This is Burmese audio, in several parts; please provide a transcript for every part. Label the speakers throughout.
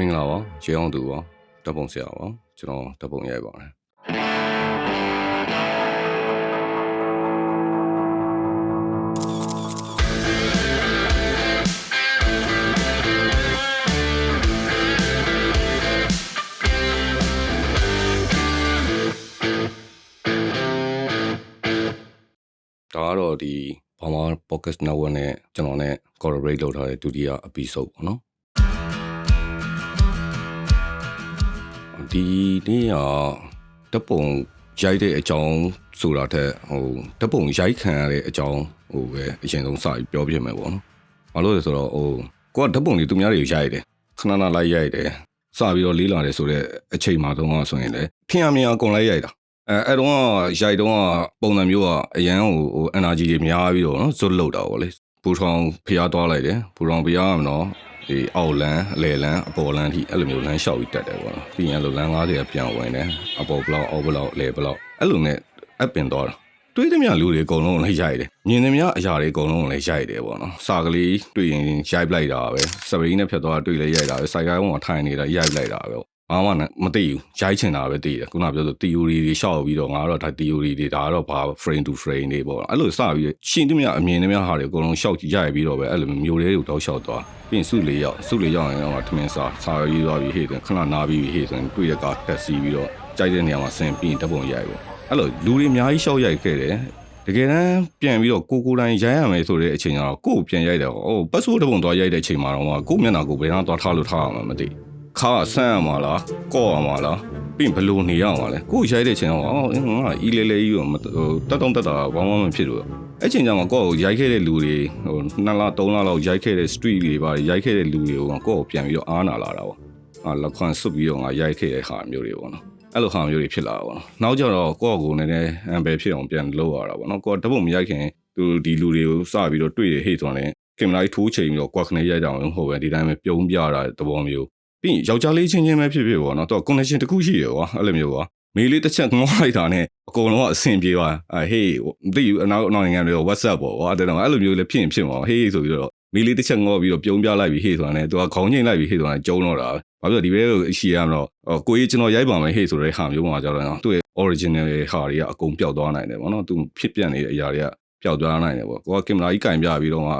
Speaker 1: မင်္ဂလာပါရေအောင်သူပါတပ်ပုံဆရာပါကျွန်တော်တပ်ပုံရိုက်ပါတယ်ဒါကတော့ဒီဘာမာ podcast network နဲ့ကျွန်တော်နဲ့ collaborate လုပ်ထားတဲ့ဒုတိယ episode ပေါ့နော် ဒီနေ့ကတပ်ပုံရိုက်တဲ့အကြောင်းဆိုတာထက်ဟိုတပ်ပုံရိုက်ခံရတဲ့အကြောင်းဟိုပဲအရင်ဆုံးစပြီးပြောပြမယ်ပေါ့နော်။ဘာလို့လဲဆိုတော့ဟိုကိုကတပ်ပုံတွေသူများတွေရိုက်တယ်ခဏခဏလိုက်ရိုက်တယ်စပြီးတော့လေးလာတယ်ဆိုတော့အချိန်မှတော့ဆိုရင်လည်းထင်ရမြင်အကုန်လိုက်ရိုက်တာအဲအဲ့တော့ရိုက်တော့ပုံစံမျိုးကအရန်ဟိုဟို energy တွေများပြီးတော့နော်ဇွတ်လောက်တာပေါ့လေပူထောင်ဖျားသွားလိုက်တယ်ပူထောင်ဖျားရမနော် ဒီအောက်လန်းအလယ်လန်းအပေါ်လန်းထိအဲ့လိုမျိုးလန်းလျှောက်ပြီးတက်တယ်ပေါ့နော်ပြီးရင်အဲ့လိုလန်း90ကပြန်ဝင်တယ်အပေါ်ဘလောက်အောက်ဘလောက်အလယ်ဘလောက်အဲ့လိုနဲ့အပင်သွားတာတွေးသမျှလူတွေအကုန်လုံးလည်းရိုက်တယ်မြင်သမျှအရာတွေအကုန်လုံးလည်းရိုက်တယ်ပေါ့နော်စာကလေးတွေ့ရင်ရိုက်ပလိုက်တာပဲစပရင်းနဲ့ဖြတ်သွားတွေ့လဲရိုက်တာပဲစိုက်ကိုင်းကထိုင်နေတာရိုက်ပလိုက်တာပဲ ဘာမှမသိဘူးရိုက်ချင်တာပဲသိတယ်ခုနပြောဆို theory တွေရှောက်ပြီးတော့ငါကတော့ဒါ theory တွေဒါကတော့ဘာ frame to frame တွေပေါ့အဲ့လိုစပြီးရှင်းသမျှအမြင်သမျှဟာတွေအကုန်လုံးရှောက်ရိုက်ပြီးတော့ပဲအဲ့လိုမျိုးလေးတွေတောက်ရှောက်သွားပြီးရင်စုလေးရောက်စုလေးရောက်ရင်တော့ထမင်းစားစားရေးသွားပြီးဟေ့တယ်ခဏနားပြီးဟေ့ဆိုရင်တွေ့ရကတက်စီပြီးတော့ကြိုက်တဲ့နေရာမှာဆင်ပြီးရင်တပုံရိုက်ပေါ့အဲ့လိုလူတွေအများကြီးရှောက်ရိုက်ခဲ့တယ်တကယ်တမ်းပြန်ပြီးတော့ကိုကိုတိုင်းရိုက်ရမယ်ဆိုတဲ့အချိန်ကျတော့ကိုကိုပြန်ရိုက်တယ်ဟိုပတ်စိုးတပုံသွားရိုက်တဲ့အချိန်မှာတော့ကိုမျက်နှာကိုဘယ်တော့သွားထားလို့ထားရမှာမသိ ခါဆန်းရမှာလားကော့ရမှာလားပြင်ဘလို့နေရမှာလဲကိုရိုက်တဲ့အချိန်တော့အော်ငါအီလေးလေးကြီးတော့တက်တုံးတက်တာဘာမှမဖြစ်လို့အဲ့ချိန်ကျမှကိုယ့်ကိုရိုက်ခဲ့တဲ့လူတွေဟို2လ3လလောက်ရိုက်ခဲ့တဲ့ street တွေပါရိုက်ခဲ့တဲ့လူတွေကိုကိုယ့်ကိုပြန်ပြီးတော့အားနာလာတာပေါ့အာလက်ခွန်ဆွတ်ပြီးတော့ငါရိုက်ခဲ့တဲ့ဟာမျိုးတွေပေါ့နော်အဲ့လိုဟာမျိုးတွေဖြစ်လာတာပေါ့နော်နောက်ကျတော့ကိုယ့်ကိုနည်းနည်းအံပယ်ဖြစ်အောင်ပြန်လုပ်ရတာပေါ့နော်ကိုယ်တပုတ်မရိုက်ခင်သူဒီလူတွေကိုစပြီးတော့တွေ့ရဟိတ်ဆိုတော့ကင်မရာကြီးထိုးချိန်ပြီးတော့ကွက်ခနဲ့ရိုက်ကြအောင်ဟုတ်ပဲဒီတိုင်းပဲပြုံးပြတာသဘောမျိုး ပြီးရင်ယောက်ျားလေးချင်းချင်းပဲဖြစ်ဖြစ်ပေါ့နော်တော့ connection တစ်ခုရှိရကွာအဲ့လိုမျိုးကွာမေးလေးတစ်ချက်ငေါလိုက်တာနဲ့အကုန်လုံးကအဆင်ပြေသွားအဲဟေးမသိဘူးအနောက်အနောက်နိုင်ငံတွေ WhatsApp ပေါ့ကွာတဲ့တော့အဲ့လိုမျိုးလည်းဖြစ်ရင်ဖြစ်မှာဟေးဆိုပြီးတော့မေးလေးတစ်ချက်ငေါပြီးတော့ပြုံးပြလိုက်ပြီးဟေးဆိုတာနဲ့သူကခေါင်းချိန်လိုက်ပြီးဟေးဆိုတာနဲ့ကျုံတော့တာဘာဖြစ်လို့ဒီဘဲကိုရှိရမလို့ကိုကြီးကျွန်တော်ရိုက်ပါမယ်ဟေးဆိုတဲ့ဟာမျိုးမှာကြတော့သူ့ရဲ့ original ဟာတွေကအကုန်ပျောက်သွားနိုင်တယ်ပေါ့နော်သူဖြစ်ပြနေတဲ့အရာတွေကပျောက်သွားနိုင်တယ်ပေါ့ကိုကကင်မရာကြီးကင်ပြပြီးတော့မှ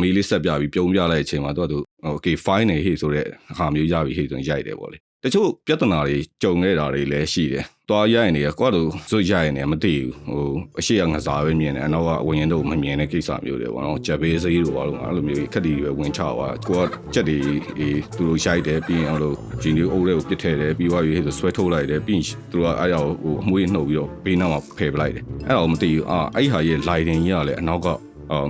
Speaker 1: မေးလေးဆက်ပြပြီးပြုံးပြလိုက်တဲ့အချိန်မှာသူကသူ okay fine နေဟေ့ဆိုတဲ့ဟာမျိုးရပြီဟေ့ဆိုရင်ရိုက်တယ်ပေါ့လေတချို့ပြဿနာတွေကြုံခဲ့တာတွေလည်းရှိတယ်။သွားရိုက်နေရကွာတို့ဇွတ်ရိုက်နေမသိဘူး။ဟိုအရှိရငစားပဲမြင်တယ်အနောက်ကအဝင်ရင်တို့မမြင်တဲ့ကိစ္စမျိုးတွေပေါ့နော်။ကြက်ဘေးစေးတို့ဘာလို့အဲ့လိုမျိုးခက်တီတွေဝင်ချသွား။ကိုကကြက်တွေအေးသူတို့ရိုက်တယ်ပြီးရင်အဲ့လိုဂျင်းလေးအုပ်တွေကိုပစ်ထည့်တယ်ပြီးွားပြီးဟေ့ဆိုဆွဲထုတ်လိုက်တယ်ပြီးရင်သူတို့ကအဲ့ရောက်ဟိုအမွှေးနှုတ်ပြီးတော့ဘေးနောက်မှာဖယ်ပလိုက်တယ်။အဲ့တော့မသိဘူး။အာအဲ့ဟာရဲ့ lighting ကြီးကလည်းအနောက်ကအာ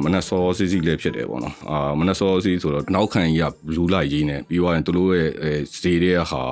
Speaker 1: မနက်စောစီစီလေးဖြစ်တယ်ပေါ့နော်အာမနက်စောစီဆိုတော့နောက်ခံကြီးကဘလူးလိုက်ရေးနေပြီးသွားရင်သူတို့ရဲ့ဈေးတဲ့ဟာ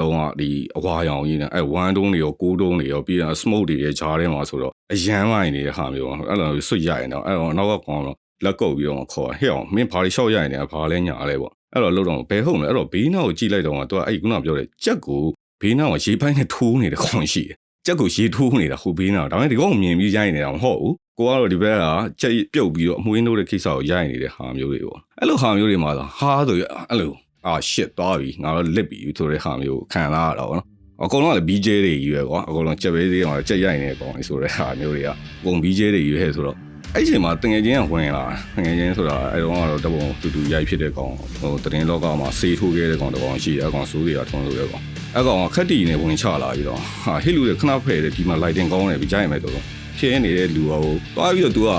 Speaker 1: လုံးဝဒီအဝါရောင်ကြီးနေအဲဝမ်းတုံးတွေရောကိုးတုံးတွေရောပြီးတော့ smoke တွေရဲ့ဂျားထဲမှာဆိုတော့အရန်မိုင်းနေတဲ့ဟာမျိုးအဲ့လိုဆွတ်ရရင်တော့အဲ့တော့နောက်ကကောင်တော့လက်ကုပ်ပြီးတော့ခေါ်ဟဲ့အောင်မင်းဘာတွေရှော့ရရင်လည်းဘာလဲညာလဲပေါ့အဲ့တော့လို့တော့ဘဲဟုတ်လဲအဲ့တော့ဘေးနောက်ကိုကြည့်လိုက်တော့သူကအဲ့ခုနပြောတဲ့ကြက်ကိုဘေးနောက်ကရေပိုင်းနဲ့ထိုးနေတဲ့ခေါင်းရှိတယ် ကြက်ကိုရေထိုးနေတာဟိုဘေးနောက်ဒါပေမဲ့ဒီကောင်မြင်ပြီးရိုက်နေတာမဟုတ်ဘူးကိုကတော့ဒီဘက်ကကြက်ပြုတ်ပြီးတော့အမွှေးနှုတ်တဲ့ကိစ္စကိုရိုက်နေတဲ့ဟာမျိုးတွေပေါ့အဲ့လိုဟာမျိုးတွေမှာဟာဆိုရအဲ့လိုအာရှစ်သွားပြီငါတော့လစ်ပြီဆိုတဲ့ဟာမျိုးခံလာရတာပေါ့နော်အကုန်လုံးကလည်း BJ တွေကြီးပဲကွာအကုန်လုံးကြက်ပဲသေးအောင်ကြက်ရိုက်နေကောင်ဆိုတဲ့ဟာမျိုးတွေကအကုန် BJ တွေကြီးဟဲ့ဆိုတော့အဲ့ချိန်မှာတငယ်ချင်းကဝင်လာတငယ်ချင်းဆိုတာအဲ့တော့ကတော့တပုံတူတူရိုက်ဖြစ်တဲ့ကောင်ဟိုတရင်လောကမှာစေးထိုးခဲ့တဲ့ကောင်တကောင်ရှိတယ်အကောင်စိုးတွေကထုံးလို့ရကောင် အဲ့ကောင်ကခက်တီနဲ့ဝင်ချလာပြီးတော့ဟာဟစ်လူတွေခဏဖဲ့တယ်ဒီမှာ lighting ကောင်းတယ်ပြီးကြိုက်မယ်တော့ဖြစ်နေတဲ့လူဟိုသွားပြီးတော့ तू က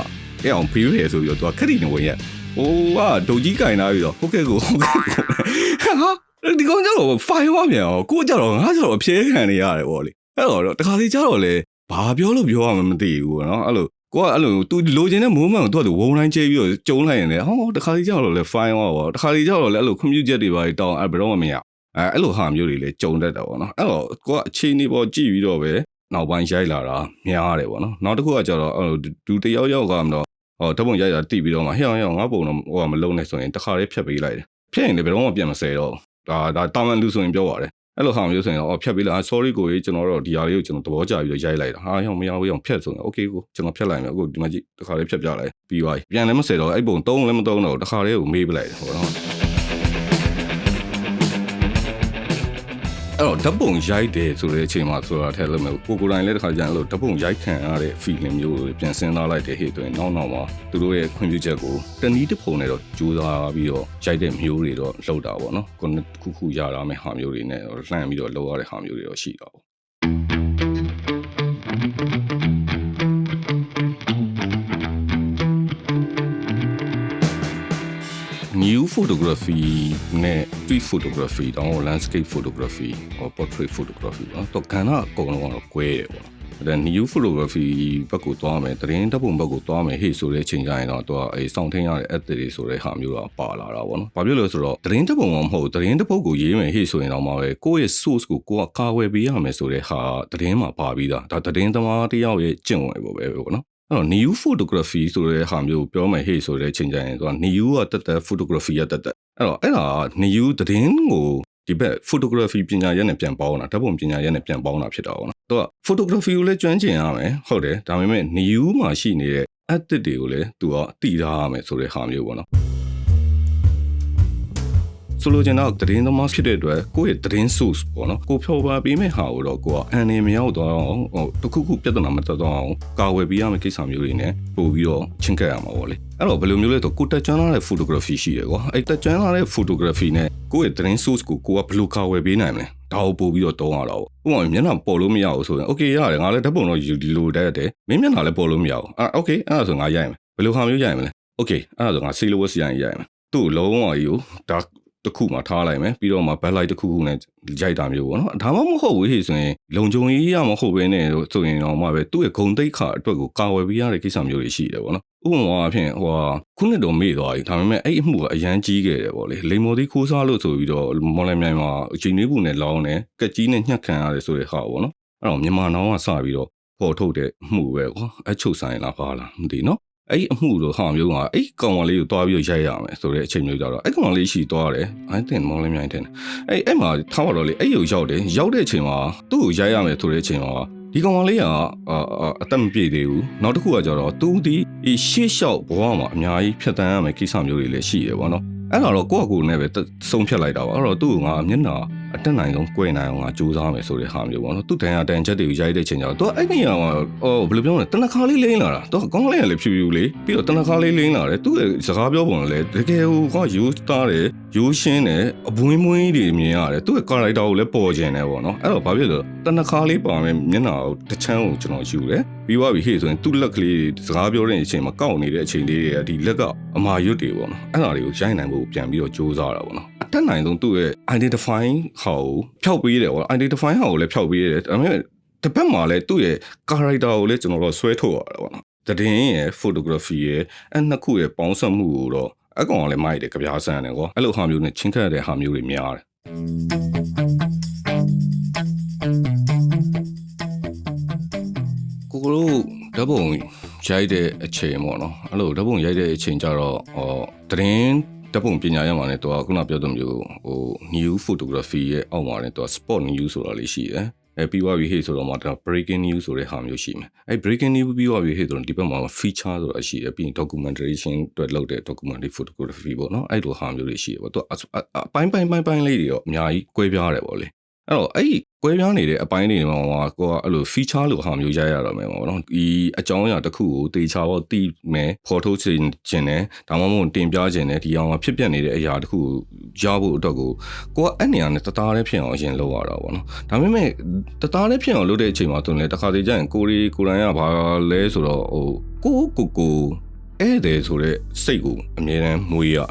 Speaker 1: အဲ့အောင်ဖေးဖယ်ဆိုပြီးတော့ तू ကခက်တီနေဝင်ရက်ဟိုကဒုံကြီးကင်လာပြီးတော့ဟုတ်ကဲ့ကိုဟုတ်ကဲ့ကိုဟာဒီကောင်ကျတော့ဖိုင်ဝါမြန်အောင်ကိုကျတော့ငါကျတော့အဖြဲခံနေရတယ်ဗောလေအဲ့တော့တခါစီကျတော့လေဘာပြောလို့ပြောရမှမသိဘူးเนาะအဲ့လိုကိုကအဲ့လို तू လိုချင်တဲ့ moment ကို तू ကဝုံတိုင်းချဲပြီးတော့ကျုံလိုက်ရင်လေဟောတခါစီကျတော့လေ fine ဝါဗောတခါစီကျတော့လေအဲ့လို computer ချက်တွေပါတောင်းအဲ့ဘယ်တော့မှမရ အဲအဲ့လိုဟာမျိုးတွေလည်းကြုံတတ်တာပေါ့နော်အဲ့တော့ကိုကအခြေအနေပေါ်ကြည့်ပြီးတော့ပဲနောက်ပိုင်းရိုက်လာတာများတယ်ပေါ့နော်နောက်တစ်ခုကကျတော့အဲ့ဒူတယောက်ယောက်ကမတော့ဟောဓပုံရိုက်တာတိပြီးတော့မှဟဲ့အောင်ငါပုံတော့ဟိုကမလုံးနဲ့ဆိုရင်တခါလေးဖြတ်ပေးလိုက်တယ်ဖြတ်ရင်လည်းဘယ်တော့မှပြန်မဆဲတော့ဒါဒါတာမန်လူဆိုရင်ပြောပါတယ်အဲ့လိုဟာမျိုးဆိုရင်တော့ဖြတ်ပေးလိုက် sorry ကိုကြီးကျွန်တော်တို့ဒီဟာလေးကိုကျွန်တော်သဘောကျပြီးတော့ရိုက်လိုက်တာဟာဟောမရဘူးအောင်ဖြတ်ဆိုရင် okay ကိုကျွန်တော်ဖြတ်လိုက်မယ်အခုဒီမှာကြည့်တခါလေးဖြတ်ပြလိုက်ပြီးသွားပြီပြန်လည်းမဆဲတော့အဲ့ပုံသုံးလည်းမသုံးတော့တခါလေးကိုမေးပလိုက်တယ်ဟောတော့ အဲ့တော့ဓာတ်ပုံရိုက်တယ်ဆိုတဲ့အချိန်မှာဆိုတာထက်လို့မျိုးကိုကိုယ်တိုင်လည်းတစ်ခါကျရင်အဲ့လိုဓာတ်ပုံရိုက်ခံရတဲ့ feeling မျိုးကိုပြန်စဉ်းစားလိုက်တဲ့ဟေ့ဆိုရင်နောက်နောက်မှာသူတို့ရဲ့ခွင့်ပြုချက်ကိုတနည်းတစ်ပုံနဲ့တော့ကြိုးစားပြီးတော့ရိုက်တဲ့မျိုးတွေတော့လုပ်တာပေါ့နော်ကိုယ်တစ်ခုခုရတာမယ့်ဟာမျိုးတွေနဲ့လှမ်းပြီးတော့လုပ်ရတဲ့ဟာမျိုးတွေတော့ရှိတာပေါ့ new photography နဲ့ street photography တောင်း landscape photography or portrait photography เนาะတော့ကဏ္ဍအကုန်လုံးကတော့꿰တယ်ပေါ့။ဒါ new photography ဘက်ကိုသွားမယ်တရင်တပ်ပုံဘက်ကိုသွားမယ်ဟေ့ဆိုတဲ့အချိန်ကျရင်တော့သူကအဲစောင့်ထင်းရတဲ့ app တွေဆိုတဲ့ဟာမျိုးတော့ပါလာတာပေါ့နော်။ဘာဖြစ်လို့လဲဆိုတော့တရင်တပ်ပုံမှမဟုတ်တရင်တပ်ပုံကိုရေးမယ်ဟေ့ဆိုရင်တော့မှပဲကိုယ့်ရဲ့ source ကိုကိုကကာဝယ်ပေးရမယ်ဆိုတဲ့ဟာတရင်မှာပါပြီးသား။ဒါတရင်သမားတယောက်ရဲ့ကျင့်ဝင်ပေါ့ပဲပေါ့နော်။ အဲ့တော့ new photography ဆိုတဲ့ဟာမျိုးပြောမယ်ဟေ့ဆိုတဲ့အချိန်ကျရင်သူက new ကတက်တက် photography ကတက်တက်အဲ့တော့အဲ့ဒါက new သတင်းကိုဒီဘက် photography ပညာရပ်နဲ့ပြန်ပေါင်းတာဓာတ်ပုံပညာရပ်နဲ့ပြန်ပေါင်းတာဖြစ်တာပေါ့နော်သူက photography ကိုလည်းကျွမ်းကျင်ရမယ်ဟုတ်တယ်ဒါပေမဲ့ new မှာရှိနေတဲ့ edit တွေကိုလည်းသူကတည်ထားရမယ်ဆိုတဲ့ဟာမျိုးပေါ့နော် ဆိုလိုချင်တော့သတင်းသမားဖြစ်တဲ့အတွက်ကိုယ့်ရဲ့သတင်း source ပေါ့နော်ကိုဖြော်ပါပေးမဲ့ဟာကိုတော့ကိုကအန်နေမရောက်တော့အောင်ဟိုတစ်ခုခုပြဿနာမတက်တော့အောင်ကာဝယ်ပေးရမယ့်ကိစ္စမျိုးတွေနဲ့ပို့ပြီးတော့ချင်းကပ်ရမှာပေါ့လေအဲ့တော့ဘယ်လိုမျိုးလဲဆိုကိုတက်ကြွလာတဲ့ photography ရှိတယ်ကွာအဲ့တက်ကြွလာတဲ့ photography နဲ့ကိုယ့်ရဲ့သတင်း source ကိုကိုကဘယ်လိုကာဝယ်ပေးနိုင်မလဲဒါကိုပို့ပြီးတော့တုံးရတာပေါ့ဥပမာမျက်နှာပေါ်လို့မရဘူးဆိုရင် okay ရတယ်ငါလည်းဓာတ်ပုံတော့ယူဒီလိုတက်တယ်မင်းမျက်နှာလည်းပေါ်လို့မရဘူးအာ okay အဲ့ဒါဆိုငါရိုက်မယ်ဘယ်လိုဟာမျိုးရိုက်မလဲ okay အဲ့ဒါဆိုငါ silhouette ရိုက်ရင်ရိုက်မယ်သူ့လုံးဝကြီးကိုဒါ တစ်ခုမှထားလိုက်မယ်ပြီးတော့မှ backlight တစ်ခုခုနဲ့ရိုက်တာမျိုးပေါ့နော်ဒါမှမဟုတ်ဘူးဟေ့ဆိုရင်လုံခြုံရေးရမဟုတ်ဘဲနဲ့ဆိုရင်တော့မှပဲသူ့ရဲ့ဂုံတိတ်ခါအတွက်ကိုကာဝယ်ပေးရတဲ့ကိစ္စမျိုးတွေရှိတယ်ပေါ့နော်ဥပမာအဖြစ်ဟိုဟာခုနှစ်တော့မေ့သွားပြီဒါပေမဲ့အဲ့အမှုကအရန်ကြီးခဲ့တယ်ပေါ့လေလိမ္မော်သီးခိုးစားလို့ဆိုပြီးတော့မော်လမြိုင်မှာအချိန်လေးပုံနဲ့လောင်းတယ်ကက်ကြီးနဲ့ညှက်ခံရတယ်ဆိုတဲ့ဟာပေါ့နော်အဲ့တော့မြန်မာနောင်ကစပြီးတော့ပေါ်ထုတ်တဲ့မှုပဲကွာအချုပ်ဆိုင်လားပါလားမသိနော် အဲ့ဒီအမှုလိုဟာမျိုးကအဲ့ကောင်မလေးကိုတွားပြီးရိုက်ရမယ်ဆိုတဲ့အချိန်မျိုးကြတော့အဲ့ကောင်မလေးရှိသွားတယ်အဲ့တင်မောင်လေးမြိုင်တင်အဲ့အဲ့မှာထားပါတော့လေအဲ့ရုပ်ရောက်တယ်ရောက်တဲ့အချိန်မှာသူ့ကိုရိုက်ရမယ်ဆိုတဲ့အချိန်မှာဒီကောင်မလေးကအအသက်မပြည့်သေးဘူးနောက်တစ်ခုကကြတော့သူဒီရှေ့လျှောက်ဘဝမှာအများကြီးဖြတ်တန်းရမယ်ကိစ္စမျိုးတွေလည်းရှိတယ်ဗောနော်အဲ့တော့ကိုယ့်အကူနဲ့ပဲဆုံးဖြတ်လိုက်တာပါအဲ့တော့သူ့ကငါမျက်နှာ အတက်နိုင်ဆုံး꿰နိုင်အောင်ငါစူးစမ်းမယ်ဆိုတဲ့ဟာမျိုးပေါ့နော်သူတန်ရတန်ချက်တွေကိုရိုက်တဲ့ချိန်ကျတော့သူအဲ့ဒီအောင်အော်ဘယ်လိုပြောမလဲတနခါလေးလိမ့်လာတာသူကောင်းကလေးကလည်းဖြူဖြူလေးပြီးတော့တနခါလေးလိမ့်လာတယ်သူ့ရဲ့စကားပြောပုံလည်းတကယ်ဟိုကယူစတာတယ်ရိုးရှင်းတယ်အပွင့်မွင်းတွေမြင်ရတယ်သူ့ရဲ့ character ကိုလည်းပေါ်ကျင်တယ်ပေါ့နော်အဲ့တော့ဘာဖြစ်လို့တနခါလေးပါမယ်မျက်နှာကိုတစ်ချမ်းကိုကျွန်တော်ယူတယ်ပြီးသွားပြီဟေ့ဆိုရင်သူ့လက်ကလေးစကားပြောတဲ့အချိန်မှာကောက်နေတဲ့အချိန်လေးတွေကဒီလက်ကအမာရွတ်တွေပေါ့နော်အဲ့ဒါတွေကိုရိုက်နိုင်ဖို့ပြန်ပြီးတော့စူးစမ်းတာပေါ့နော်အ တက်နိုင်ဆုံးသူ့ရဲ့ identifying ဟာကိုဖျောက်ပေးတယ်ပေါ့ identify ဟာကိုလည်းဖျောက်ပေးတယ်ဒါပေမဲ့တစ်ဖက်မှာလည်းသူ့ရဲ့ character ကိုလည်းကျွန်တော်တို့ဆွဲထုတ်ရတာပေါ့နော်တည်င်းရဲ့ photography ရဲ့အဲ့နှစ်ခုရဲ့ပေါင်းစပ်မှုကိုတော့အကောင်ကလည်းမိုက်တယ်ကြပြားဆန်းတယ်ကွာအဲ့လိုဟာမျိုးနဲ့ချင်းခတ်တဲ့ဟာမျိုးတွေများတယ်ကိုကိုတို့ဓာတ်ပုံရိုက်တဲ့အချိန်ပေါ့နော်အဲ့လိုဓာတ်ပုံရိုက်တဲ့အချိန်ကျတော့ဟောတရင်ဓာ တ်ပုံပညာရမှာねသူကခုနပြောတဲ့မျိုးဟို new photography ရဲ့အောက်မှာねသူက spot new ဆိုတာလေးရှိတယ်အဲပြီးသွားပြီဟေ့ဆိုတော့မှဒါ breaking news ဆိုတဲ့ဟာမျိုးရှိမယ်အဲ breaking news ပြီးသွားပြီဟေ့ဆိုတော့ဒီဘက်မှာ feature ဆိုတာရှိတယ်ပြီးရင် documentation အတွက်လုပ်တဲ့ documentary photography ပေါ့နော်အဲ့လိုဟာမျိုးတွေရှိတယ်ပေါ့သူအပိုင်းပိုင်းပိုင်းပိုင်းလေးတွေတော့အများကြီး꿰ပြားတယ်ပေါ့လေ အဲ့တော့အဲ့ဒီကွဲပြားနေတဲ့အပိုင်းတွေမှာကိုကအဲ့လို feature လို့ဟာမျိုးရရတော့မယ်ပေါ့နော်ဒီအကြောင်းအရာတစ်ခုကိုတေချာတော့သိမယ်ဖော်ထုတ်ခြင်းခြင်းနဲ့ဒါမှမဟုတ်တင်ပြခြင်းနဲ့ဒီအောင်ဖြစ်ပျက်နေတဲ့အရာတစ်ခုကိုရဖို့အတွက်ကိုကိုကအဲ့နေရာနဲ့တသားလေးဖြစ်အောင်အရင်လုပ်ရတာပေါ့နော်ဒါပေမဲ့တသားလေးဖြစ်အောင်လုပ်တဲ့အချိန်မှာသူလည်းတစ်ခါတည်းကျရင်ကိုရီကိုရန်ကဘာလဲဆိုတော့ဟိုကိုကိုကိုဧည့်သည်ဆိုတဲ့စိတ်ကိုအမြဲတမ်းမွေးရတာ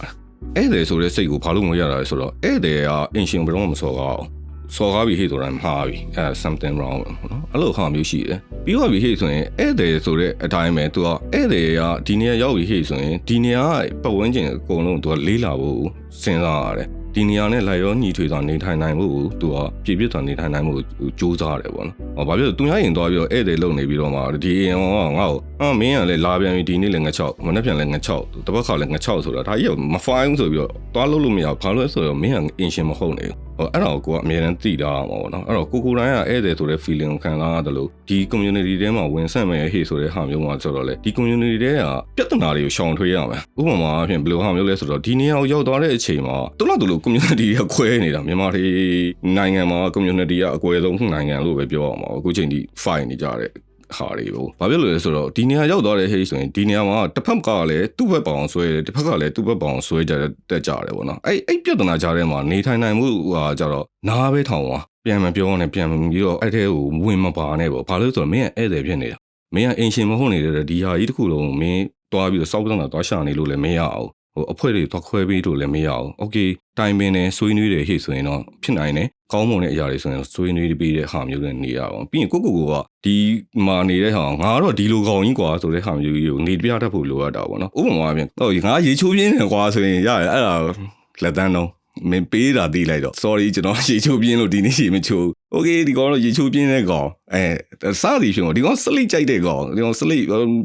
Speaker 1: ဧည့်သည်ဆိုတဲ့စိတ်ကိုဘာလို့မွေးရတာလဲဆိုတော့ဧည့်သည်ကအင်ရှင်ဘယ်တော့မှမစော်ကားအောင် စော်ကားပြီးဟေ့ဆိုတာမှားပြီအဲ something wrong ပေါ့နော်အဲ့လိုဟာမျိုးရှိတယ်ပြီးတော့ပြီးဟေ့ဆိုရင်ဧည့်သည်ဆိုတဲ့အတိုင်းပဲသူကဧည့်သည်ကဒီနေရာရောက်ပြီးဟေ့ဆိုရင်ဒီနေရာကပတ်ဝန်းကျင်အကုန်လုံးသူကလေးလာဖို့စဉ်းစားရတယ်ဒီနေရာနဲ့လိုက်ရောညီထွေစွာနေထိုင်နိုင်မှုကိုသူကပြည့်ပြည့်စွာနေထိုင်နိုင်မှုကိုစူးစမ်းရတယ်ပေါ့နော်။ဟောဘာဖြစ်လို့သူများရင်သွားပြီးတော့ဧည့်သည်လုံနေပြီးတော့မှဒီအိမ်ကငါ့ကိုအာမင်းကလည်းလာပြန်ပြီဒီနေ့လည်းငါ6မနေ့ပြန်လည်းငါ6တပတ်ခါလည်းငါ6ဆိုတာဒါကြီးကမဖိုင်းဘူးဆိုပြီးတော့ သွားလို့လို့မရဘူး။ဘာလို့လဲဆိုတော့မင်းကအင်ရှင်မဟုတ်နေဘူးဟိုအဲ့တော့ကိုကအမြဲတမ်းသိတာမှာပေါ့နော်အဲ့တော့ကိုကိုတိုင်းကဧည့်သည်ဆိုတဲ့ feeling ကိုခံစားရတယ်လို့ဒီ community ထဲမှာဝင်ဆက်မယ်ဟေ့ဆိုတဲ့ဟာမျိုးမှာဆိုတော့လေဒီ community ထဲကပြဿနာတွေကိုရှောင်ထွေးရမယ်ဥပမာအဖြစ်ဘယ်လိုဟာမျိုးလဲဆိုတော့ဒီနေရာကိုရောက်သွားတဲ့အချိန်မှာတူလို့တူလို့ community တွေကခွဲနေတာမြန်မာတွေနိုင်ငံမှာ community ကအကွဲဆုံးနိုင်ငံလို့ပဲပြောအောင်ပါအခုချိန်ထိ fight နေကြတဲ့ ဟာတွေကိုဘာဖြစ်လို့လဲဆိုတော့ဒီနေရာရောက်သွားတဲ့ဟေးဆိုရင်ဒီနေရာမှာတစ်ဖက်ကလည်းသူ့ဘက်ပေါအောင်ဆွဲတယ်တစ်ဖက်ကလည်းသူ့ဘက်ပေါအောင်ဆွဲကြတဲ့တက်ကြတယ်ပေါ့နော်အဲ့အဲ့ပြဿနာကြားထဲမှာနေထိုင်နိုင်မှုဟာကြတော့နားပဲထောင်သွားပြန်မပြောနဲ့ပြန်မပြီးတော့အဲ့ထဲကိုဝင်မပါနဲ့ပေါ့ဘာလို့လဲဆိုတော့မင်းကဧည့်သည်ဖြစ်နေတာမင်းကအင်ရှင်မဟုတ်နေတဲ့ဒီဟာကြီးတစ်ခုလုံးမင်းတွားပြီးတော့စောက်ပြဿနာတွားရှာနေလို့လည်းမရအောင် ဟိုအဖွဲ့တွေသွားခွဲပေးလို့လည်းမရအောင်။ Okay တိုင်ပင်တယ်ဆွေးနွေးတယ်ဟိဆိုရင်တော့ဖြစ်နိုင်တယ်။ကောင်းမွန်တဲ့အရာတွေဆိုရင်ဆွေးနွေးပေးတဲ့ဟာမျိုးတွေနေရအောင်။ပြီးရင်ကိုကိုကဒီမှာနေတဲ့ဟာငါတော့ဒီလိုကောင်းကြီးကွာဆိုတဲ့ဟာမျိုးကြီးကိုနေပြတတ်ဖို့လိုအပ်တာပေါ့နော်။ဥပမာအပြင်တော့ငါရေချိုးပြင်းတယ်ကွာဆိုရင်ရတယ်အဲ့ဒါလက်တန်းတော့မင်းပေးတာသိလိုက်တော့ sorry ကျွန်တော်ရေချိုးပြင်းလို့ဒီနေ့ရေမချိုး okay ဒီကောင်တော့ရေချိုးပြင်းတဲ့ကောင်အဲစသည်ဖြစ်တော့ဒီကောင်စလိကြိုက်တဲ့ကောင်ဒီကောင်စလိ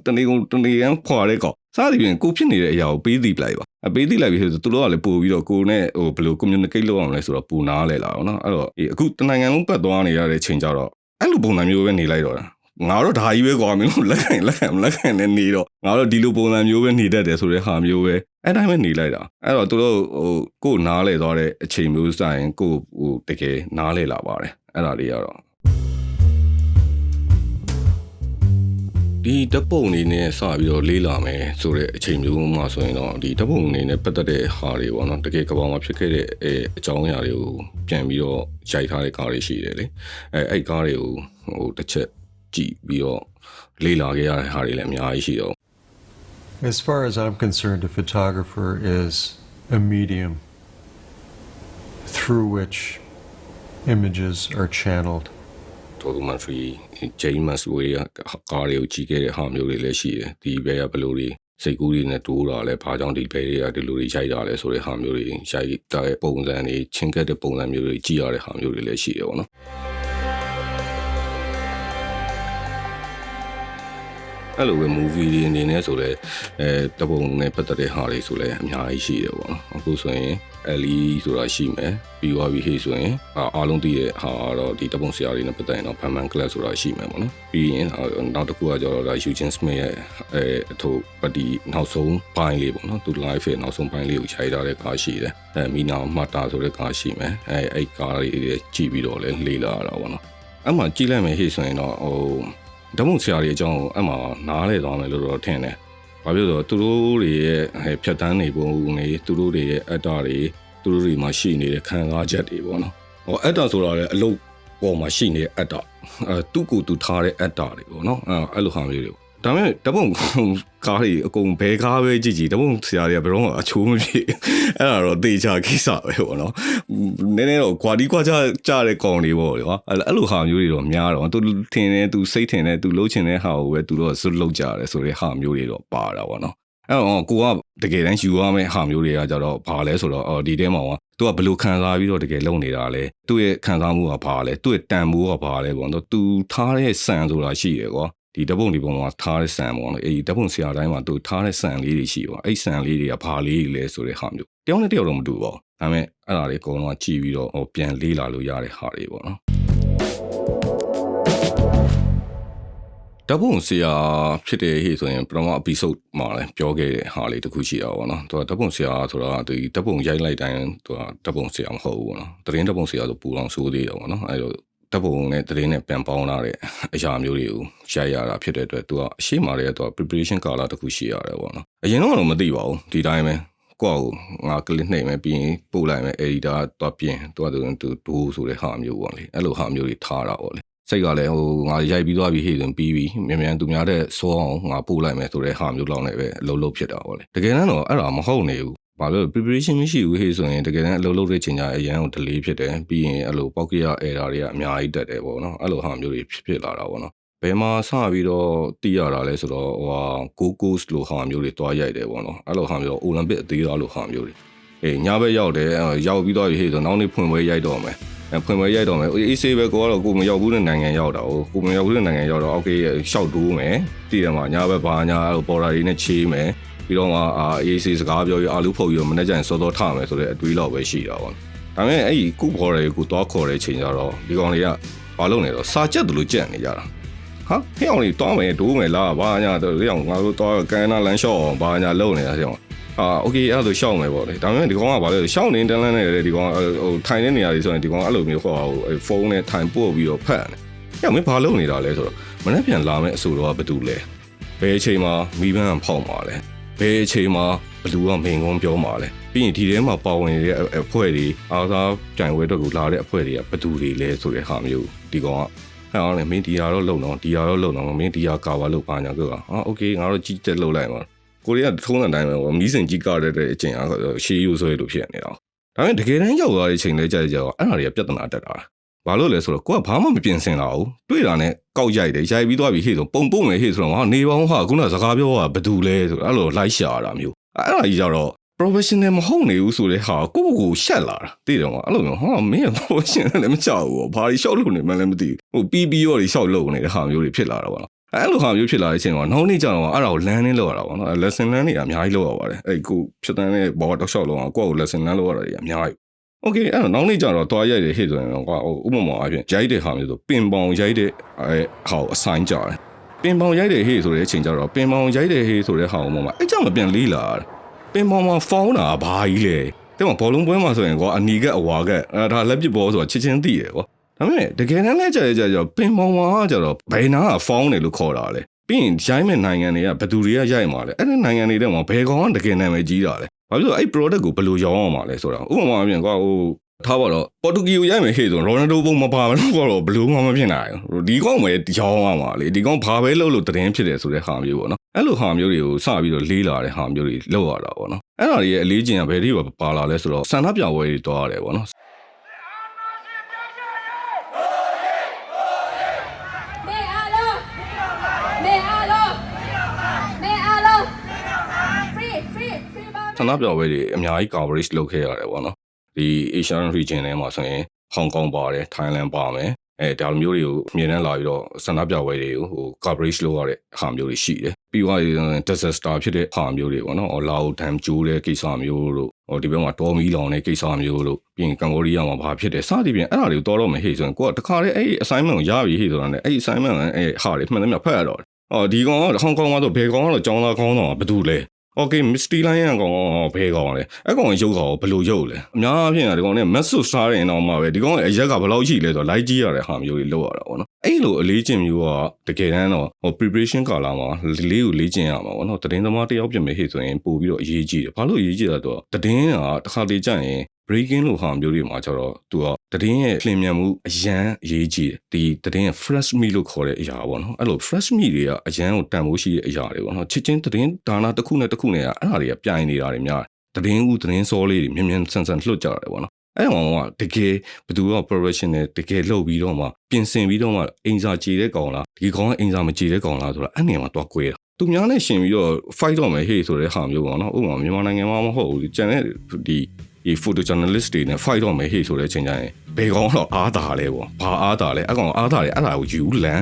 Speaker 1: တနေ့ကောင်တနေ့ရန်ခွာတဲ့ကောင် စားသည်ဖြင့်ကိုဖြစ်နေတဲ့အရာကိုပေးသိလိုက်ပါအပေးသိလိုက်ပြီဆိုတော့သူတို့ကလည်းပို့ပြီးတော့ကိုနဲ့ဟိုဘယ်လို communicate လုပ်အောင်လဲဆိုတော့ပူနာလဲလာအောင်နော်အဲ့တော့အခုတနိုင်ငံလုံးပတ်သွားနေရတဲ့ချိန်ကြတော့အဲ့လိုပုံစံမျိုးပဲနေလိုက်တော့တာငါတော့ဒါကြီးပဲကွာမင်းတို့လက်ခံလက်ခံလက်ခံနဲ့နေတော့ငါတို့ဒီလိုပုံစံမျိုးပဲနေတတ်တယ်ဆိုတဲ့ဟာမျိုးပဲအဲ့တိုင်းပဲနေလိုက်တာအဲ့တော့သူတို့ဟိုကို့နားလဲသွားတဲ့အချိန်မျိုးဆိုင်ကို့ဟိုတကယ်နားလဲလာပါတယ်အဲ့ဒါလေးကတော့ ဒီဓာတ်ပုံအနေနဲ့စပြီးတော့လေးလာမယ်ဆိုတဲ့အချိန်မျိုးမှဆိုရင်တော့ဒီဓာတ်ပုံအနေနဲ့ပတ်သက်တဲ့ဟာတွေပေါ့နော်တကယ်ကဘာမှာဖြစ်ခဲ့တဲ့အအကြောင်းအရာတွေကိုပြန်ပြီးတော့ရိုက်ထားတဲ့ကားတွေရှိတယ်လေအဲအဲ့ကားတွေကိုဟိုတစ်ချက်ကြည့်ပြီးတော့လေးလာခဲ့ရတဲ့ဟာတွေလည်းအများကြီးရှိတော့
Speaker 2: As far as I'm concerned, a photographer is a medium through which images are channeled.
Speaker 1: တော်သူမဖ ရီဂျိမ်းမတ်ဝေးကကားတွေကိုကြီးခဲ့တဲ့ဟာမျိုးတွေလည်းရှိတယ်ဒီဘက်ကဘယ်လိုတွေစိတ်ကူးတွေနဲ့တိုးတာလဲဘာကြောင့်ဒီဘဲတွေကဒီလိုတွေရိုက်တာလဲဆိုတဲ့ဟာမျိုးတွေရိုက်တဲ့ပုံစံတွေချင်းကက်တဲ့ပုံစံမျိုးတွေကြည့်ရတဲ့ဟာမျိုးတွေလည်းရှိတယ်ပေါ့နော်အဲ့လိုပဲ movie တွေအနေနဲ့ဆိုလဲအဲတပုံနဲ့ပတ်သက်တဲ့ဟာတွေဆိုလဲအများကြီးရှိတယ်ပေါ့နော်အခုဆိုရင် အလီဆိုတာရှိမယ်ပြီးသွားပြီဟေ့ဆိုရင်အားလုံးသိတဲ့ဟာကတော့ဒီတပုံဆရာတွေနဲ့ပတ်သက်ရင်တော့ Batman Class ဆိုတာရှိမယ်ပေါ့နော်ပြီးရင်နောက်တစ်ခုကကျတော့ဒါ Eugene Smith ရဲ့အဲအထုပ်ပတီနောက်ဆုံးပိုင်းလေးပေါ့နော်သူ live ရဲ့နောက်ဆုံးပိုင်းလေးကိုခြိုက်ထားတဲ့ကားရှိတယ်အဲမီနာမှတ်တာဆိုတဲ့ကားရှိမယ်အဲအဲ့ကားလေးကြည့်ပြီးတော့လဲလေးလာတာပေါ့နော်အဲ့မှာကြည့်လိုက်မယ်ဟေ့ဆိုရင်တော့ဟိုဓမုတ်ဆရာတွေအကြောင်းကိုအဲ့မှာနားလဲသွားမယ်လို့တော့ထင်တယ်။ ဘာဖြစ်လို့လဲဆိုတော့သူတို့တွေရဲ့ဖြတ်တန်းနေပုံနေသူတို့တွေရဲ့အတ္တတွေသူတို့တွေမှာရှိနေတဲ့ခံစားချက်တွေပေါ့နော်။ဟောအတ္တဆိုတာလည်းအလုတ်ပေါ်မှာရှိနေတဲ့အတ္တအဲသူ့ကိုယ်သူထားတဲ့အတ္တတွေပေါ့နော်။အဲအဲ့လိုဟာမျိုးတွေ ဒါပေမဲ့တပုံကားတွေအကုန်ဘဲကားပဲကြည့်ကြည့်တပုံဆရာတွေကဘယ်တော့မှအချိုးမဖြစ်အဲ့ဒါတော့တေချာကိစ္စပဲပေါ့နော်နည်းနည်းတော့ကွာဒီကွာကြကြတဲ့ကောင်တွေပေါ့လေကွာအဲ့လိုဟာမျိုးတွေတော့များတော့သူထင်တယ်သူစိတ်ထင်တယ်သူလှုပ်ချင်တဲ့ဟာကိုပဲသူတို့ဇွတ်လှုပ်ကြတယ်ဆိုတဲ့ဟာမျိုးတွေတော့ပါတာပေါ့နော်အဲ့တော့ကိုကတကယ်တမ်းယူရမယ့်ဟာမျိုးတွေကကြတော့ဘာလဲဆိုတော့အော်ဒီထဲမှာကသူကဘယ်လိုခံစားပြီးတော့တကယ်လုံနေတာလဲသူ့ရဲ့ခံစားမှုကဘာလဲသူ့ရဲ့တန်ဖိုးကဘာလဲပေါ့နော်သူထားတဲ့စံဆိုတာရှိတယ်ကွာ ဒီဓာတ်ပုံဒီပုံမှာထားတဲ့ဆန်ပေါ့နော်အဲဒီဓာတ်ပုံဆရာတိုင်းမှာသူထားတဲ့ဆန်လေးတွေရှိပါအဲ့ဆန်လေးတွေကဘာလေးတွေလဲဆိုတဲ့ဟာမျိုးတယောက်နဲ့တယောက်တော့မတူပါဘူးဒါပေမဲ့အဲ့ဒါတွေအကုန်လုံးကြည့်ပြီးတော့ဟိုပြန်လေးလာလို့ရတဲ့ဟာတွေပေါ့နော်ဓာတ်ပုံဆရာဖြစ်တဲ့ဟေ့ဆိုရင်ပထမ episode မှာလည်းပြောခဲ့တဲ့ဟာလေးတစ်ခုရှိတာပေါ့နော်သူကဓာတ်ပုံဆရာဆိုတာဒီဓာတ်ပုံရိုက်လိုက်တိုင်းသူကဓာတ်ပုံဆရာမဟုတ်ဘူးပေါ့နော်တရင်ဓာတ်ပုံဆရာဆိုပူအောင်ဆိုးသေးတယ်ပေါ့နော်အဲ့တော့ တပ်ပုံနဲ့တရင်နဲ့ပြန်ပေါင်းလာတဲ့အရာမျိုးတွေကိုရိုက်ရတာဖြစ်တဲ့အတွက်သူကအရှိမာတဲ့သူက preparation ကာလတစ်ခုရှိရတယ်ပေါ့နော်အရင်တော့မသိပါဘူးဒီတိုင်းပဲကိုယ့်ကိုငါကလစ်နှိပ်မယ်ပြီးရင်ပို့လိုက်မယ် editor တော့ပြင်သူကသူသူဒိုးဆိုတဲ့ဟာမျိုးပေါ့လေအဲ့လိုဟာမျိုးတွေထားတာပေါ့လေစိတ်ကလည်းဟိုငါရိုက်ပြီးသွားပြီဟေ့ဆိုပြီးပြီမြန်မြန်သူများတဲ့စောအောင်ငါပို့လိုက်မယ်ဆိုတဲ့ဟာမျိုးလောက်နဲ့ပဲအလုံးလုံးဖြစ်တာပေါ့လေတကယ်တမ်းတော့အဲ့ဒါမဟုတ်နေဘူး ဘာလို့ preparation မရှိဘူးဟေ့ဆိုရင်တကယ်တမ်းအလုပ်လုပ်တဲ့ချိန်ကျအရန်ကို delay ဖြစ်တယ်ပြီးရင်အဲ့လို pocket error တွေကအများကြီးတက်တယ်ပေါ့နော်အဲ့လိုဟာမျိုးတွေဖြစ်ဖြစ်လာတာပေါ့နော်ဘယ်မှာစပြီးတော့တိရတာလဲဆိုတော့ဟိုဟာ go coast လို့ဟာမျိုးတွေတွားရိုက်တယ်ပေါ့နော်အဲ့လိုဟာမျိုး Olympic အသေးစားလို့ဟာမျိုးတွေအေးညဘက်ရောက်တယ်ရောက်ပြီးတော့ဟေ့ဆိုနောက်နေ့ဖွင့်ပွဲရိုက်တော့မယ်အဖွင့်ပွဲရိုက်တော့မယ်အေးဆေးပဲကိုကတော့ကိုမရောက်ဘူးတဲ့နိုင်ငံရောက်တာကိုကိုမရောက်ဘူးတဲ့နိုင်ငံရောက်တော့ okay ရှောက်တိုးမယ်တည်တယ်မှာညဘက်ဘာညာအဲ့လိုပေါ်တာတွေနဲ့ချေးမယ် ပြီးတော့အာအေးဆေးစကားပြောပြီးအာလူဖုတ်ပြီးတော့မနေ့ကျရင်စောစောထမယ်ဆိုတဲ့အတွေးလောက်ပဲရှိတာပေါ့ဒါ ဒါပေမဲ့အဲ့ဒီကုခေါ်တယ်ကုသွားခေါ်တဲ့အချိန်ကျတော့ဒီကောင်တွေကဘာလုပ်နေတော့စာချက်တယ်လို့ကြက်နေကြတာဟာဟဲ့အောင်လေးသွားမယ်ဒိုးမယ်လားဘာညာတော့ဒီအောင်ငါတို့သွားကန်နာလန်လျှော့အောင်ဘာညာလုပ်နေတာဟဲ့အောင်အာโอเคအဲ့ဒါဆိုရှောက်မယ်ပေါ့လေဒါပေမဲ့ဒီကောင်ကဘာလဲရှောက်နေတန်းလန်းနေတယ်ဒီကောင်ဟိုထိုင်နေနေရတယ်ဆိုရင်ဒီကောင်အဲ့လိုမျိုးဟိုဖုန်းနဲ့ထိုင်ပို့ပြီးတော့ဖတ်တယ်ဟဲ့မင်းဘာလုပ်နေတာလဲဆိုတော့မနေ့ပြန်လာမယ့်အဆိုတော့ဘာတူလဲဘယ်အချိန်မှာမိဘန်းဖောက်မှာလဲ ဘယ်အချိန်မှာဘလူကမင်ကုန်းပြောမှာလဲပြီးရင်ဒီထဲမှာပါဝင်နေတဲ့အဖွဲ့တွေအားသားကြံဝဲတော့ကိုလာတဲ့အဖွဲ့တွေကဘသူတွေလဲဆိုတဲ့ဟာမျိုးဒီကောင်က အဲ့တော့လေမင်းဒီဟာတော့လုံတော့ဒီဟာတော့လုံတော့မင်းဒီဟာကာဝါလို့ပါညာပြောတာဟာโอเคငါတို့ကြီးတက်လုံလိုက်ပါကိုရီးယားထုံးတဲ့အတိုင်းပဲဟိုမီးစင်ကြီးကရတဲ့အချိန်အားရှေးယူဆွဲလို့ဖြစ်နေတာဒါပေမဲ့တကယ်တမ်းရောက်သွားတဲ့အချိန်လဲကြာကြာအဲ့ဒါတွေကပြဿနာတက်တာ ဘာလို့လဲဆိုတော့ကိုကဘာမှမပြင်ဆင်လာဘူးတွေ့တာနဲ့ကောက်ရိုက်တယ်ရိုက်ပြီးသွားပြီဟေ့ဆိုပုံပုံမယ်ဟေ့ဆိုတော့ဟာနေပေါင်းဟာခုနစကားပြောတာဘယ်သူလဲဆိုတော့အဲ့လိုလိုက်ရှာတာမျိုးအဲ့ဒါကြီးကြတော့ professional မဟုတ်နေဘူးဆိုတဲ့ဟာကိုကိုကိုရှက်လာတာသိတယ်မအဲ့လိုမျိုးဟာမင်းက professional လည်းမကြောက်ဘူးဘာလို့ရှောက်လို့နေမှလည်းမသိဘူးဟိုပြီးပြီးရောရှောက်လို့နေတဲ့ဟာမျိုးတွေဖြစ်လာတာပေါ့နော်အဲ့လိုဟာမျိုးဖြစ်လာတဲ့အချိန်မှာနောက်နေ့ကျတော့အဲ့ဒါကို learn နေလောက်ရတာပေါ့နော် lesson learn တွေအများကြီးလောက်ရပါတယ်အဲ့ကိုဖြစ်တဲ့နဲ့ဘောတော့ရှောက်လောက်အောင်ကိုယ့်ကို lesson learn လောက်ရတာတွေအများကြီး โอเคအဲ့တော့နောက်နေ့ကျတော့တွားရိုက်တယ်ဟဲ့ဆိုရင်တော့ကွာဟိုဥပမာအဖြစ်ရိုက်တဲ့ဟာမျိုးဆိုပင်ပေါင်ရိုက်တဲ့အဲဟာကိုအဆိုင်ကြတယ်ပင်ပေါင်ရိုက်တဲ့ဟဲ့ဆိုတဲ့အချိန်ကျတော့ပင်ပေါင်ရိုက်တဲ့ဟဲ့ဆိုတဲ့ဟာကိုမှမအဲ့ကြောင့်မပြန်လေးလာတယ်ပင်ပေါင်မှာဖောင်းတာဘာကြီးလဲတဲ့မှာဘောလုံးပွဲမှာဆိုရင်ကွာအနီကအဝါကအဲဒါလက်ပစ်ဘောဆိုတာချစ်ချင်းသိတယ်ကွာဒါပေမဲ့တကယ်တမ်းလဲကြာကြာကြာပင်ပေါင်မှာကျတော့ဘယ်နာကဖောင်းတယ်လို့ခေါ်တာလဲ ပြီးရင်ရိုက်မဲ့နိုင်ငံတွေကဘယ်သူတွေကရိုက်မှာလဲအဲ့ဒီနိုင်ငံတွေထဲမှာဘယ်ကောင်ကတကယ်နာမည်ကြီးတာလဲဘာဖြစ်လို့အဲ့ product ကိုဘယ်လိုရောင်းအောင်မှာလဲဆိုတာဥပမာအပြင်ကွာဟိုထားပါတော့ပေါ်တူဂီကိုရိုက်မယ်ဟေ့ဆိုရိုနယ်ဒိုပုံမပါဘူးတော့ဘလူးမှမဖြစ်နိုင်ဘူးဒီကောင်ပဲရောင်းရမှာလေဒီကောင်ဘာပဲလုပ်လို့တရင်ဖြစ်တယ်ဆိုတဲ့ဟာမျိုးပေါ့နော်အဲ့လိုဟာမျိုးတွေကိုစပြီးတော့လေးလာတဲ့ဟာမျိုးတွေလောက်ရတာပေါ့နော်အဲ့ဒါတွေရဲ့အလေးကျင်ကဘယ်ဒီပါလာလဲဆိုတော့ဆန္ဒပြပွဲတွေတွားရတယ်ပေါ့နော်
Speaker 3: နေ
Speaker 1: ဆန္ဒပြပွဲတွေအများကြီး coverage လုပ်ခဲ့ရတယ်ပေါ့နော်ဒီ Asian region ထဲမှာဆိုရင် Hong Kong ပါတယ် Thailand ပါမယ်အဲဒါလိုမျိုးတွေကိုအမြင်နဲ့လာပြီးတော့ဆန္ဒပြပွဲတွေကိုဟို coverage လုပ်ရတဲ့ဟာမျိုးတွေရှိတယ်ပြီးသွားရင် disaster ဖြစ်တဲ့ဟာမျိုးတွေပေါ့နော်ဟိုလာအိုဒမ်ကျိုးတဲ့ကိစ္စမျိုးတို့ဟိုဒီဘက်မှာတော်မီလောင်တဲ့ကိစ္စမျိုးတို့ပြီးရင်ကမ်ဘောဒီးယားမှာဘာဖြစ်တယ်စသည်ဖြင့်အဲ့ဒါတွေကိုတော်တော့မဟေ့ဆိုရင်ကိုကတခါလေအဲ့ဒီ assignment ကိုရပြီဟေ့ဆိုတာနဲ့အဲ့ဒီ assignment ကအဲ့ဟာတွေမှန်တယ်မြတ်ဖတ်ရတော့အော်ဒီကောင်ကဟောင်ကောင်ကတော့ဘယ်ကောင်ကတော့ကျောင်းသားကောင်းတော့ဘာတူလဲ โอเคမစ္စတီလိုင်းရန်ကောင်ဘဲကောင်လဲအဲ့ကောင်ရုပ်ကောင်ဘယ်လိုရုပ်လဲအများအားဖြင့်ကဒီကောင်နဲ့မက်ဆွတ်စတားတဲ့အောင်မှာပဲဒီကောင်ရဲ့အရက်ကဘယ်လောက်ရှိလဲဆိုတော့လိုက်ကြည့်ရတဲ့ဟာမျိုးတွေလောက်ရတာပေါ့နော်အဲ့လိုအလေးကျင့်မျိုးကတကယ်တမ်းတော့ဟို preparation ကာလာမှာလေးကိုလေးကျင့်ရမှာပေါ့နော်တည်င်းသမားတယောက်ပြင်မဲ့ဟေ့ဆိုရင်ပို့ပြီးတော့အရေးကြီးတယ်ဘာလို့အရေးကြီးလဲဆိုတော့တည်င်းကတစ်ခါတလေကြာရင် breaking လို့ဟာမျိုးတွေမှာကျတော့သူကတည်င်းရဲ့လျင်မြန်မှုအရန်အရေးကြီးတယ်ဒီတည်င်းရဲ့ fresh meat လို့ခေါ်တဲ့အရာပေါ့နော်အဲ့လို fresh meat တွေကအရန်ကိုတန်ဖိုးရှိတဲ့အရာတွေပေါ့နော်ချစ်ချင်းတည်င်းဒါနာတစ်ခုနဲ့တစ်ခုနဲ့ကအဲ့ဒါတွေကပြိုင်နေတာတွေများတယ်တည်င်းဦးတည်င်းစောလေးတွေမြင်မြင်ဆန်ဆန်လှုပ်ကြတယ်ပေါ့နော်အဲ့ကောင်ကတကယ်ဘသူက professional တကယ်လှုပ်ပြီးတော့မှပြင်ဆင်ပြီးတော့မှအင်စာကြည်တဲ့ကောင်လားဒီကောင်ကအင်စာမကြည်တဲ့ကောင်လားဆိုတာအဲ့နေရာမှာတွားကွဲတာသူများနဲ့ရှင်ပြီးတော့ fight တော့မယ်ဟေ့ဆိုတဲ့ဟာမျိုးပေါ့နော်ဥပမာမြန်မာနိုင်ငံမှာမဟုတ်ဘူးကျန်တဲ့ဒီ ဒီ photo journalist တွေနဲ့ fight တော့မယ်ဟေ့ဆိုတဲ့အချိန်ကျရင်ဘယ်ကောင်တော့အားတာလဲပေါ့ဘာအားတာလဲအကောင်အားတာလဲအဲ့ဒါကိုယူလန်